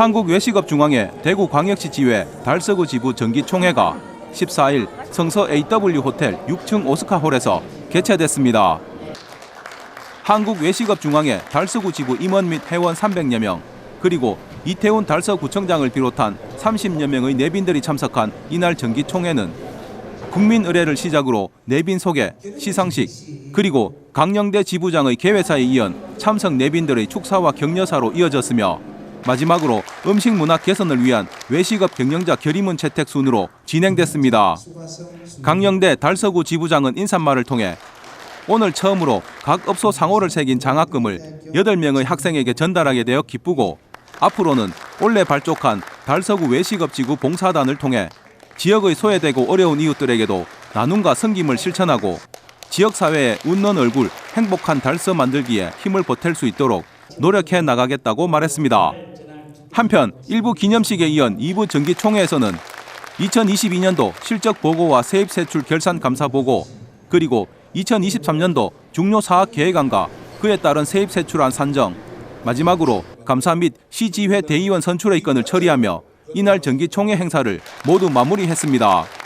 한국외식업중앙회 대구광역시 지회 달서구 지부 정기총회가 14일 성서 AW 호텔 6층 오스카홀에서 개최됐습니다. 한국외식업중앙회 달서구 지부 임원 및 회원 300여 명, 그리고 이태훈 달서구청장을 비롯한 30여 명의 내빈들이 참석한 이날 정기총회는 국민 의례를 시작으로 내빈 소개, 시상식, 그리고 강영대 지부장의 개회사에 이은 참석 내빈들의 축사와 격려사로 이어졌으며 마지막으로 음식 문화 개선을 위한 외식업 경영자 결의문 채택 순으로 진행됐습니다. 강영대 달서구 지부장은 인사말을 통해 오늘 처음으로 각 업소 상호를 새긴 장학금을 8명의 학생에게 전달하게 되어 기쁘고 앞으로는 올해 발족한 달서구 외식업 지구 봉사단을 통해 지역의 소외되고 어려운 이웃들에게도 나눔과 섬김을 실천하고 지역 사회에 웃는 얼굴, 행복한 달서 만들기에 힘을 보탤 수 있도록 노력해 나가겠다고 말했습니다. 한편 일부 기념식에 이은 2부 정기 총회에서는 2022년도 실적 보고와 세입 세출 결산 감사 보고 그리고 2023년도 중요 사업 계획안과 그에 따른 세입 세출안 산정 마지막으로 감사 및 시지회 대의원 선출의 건을 처리하며 이날 정기 총회 행사를 모두 마무리했습니다.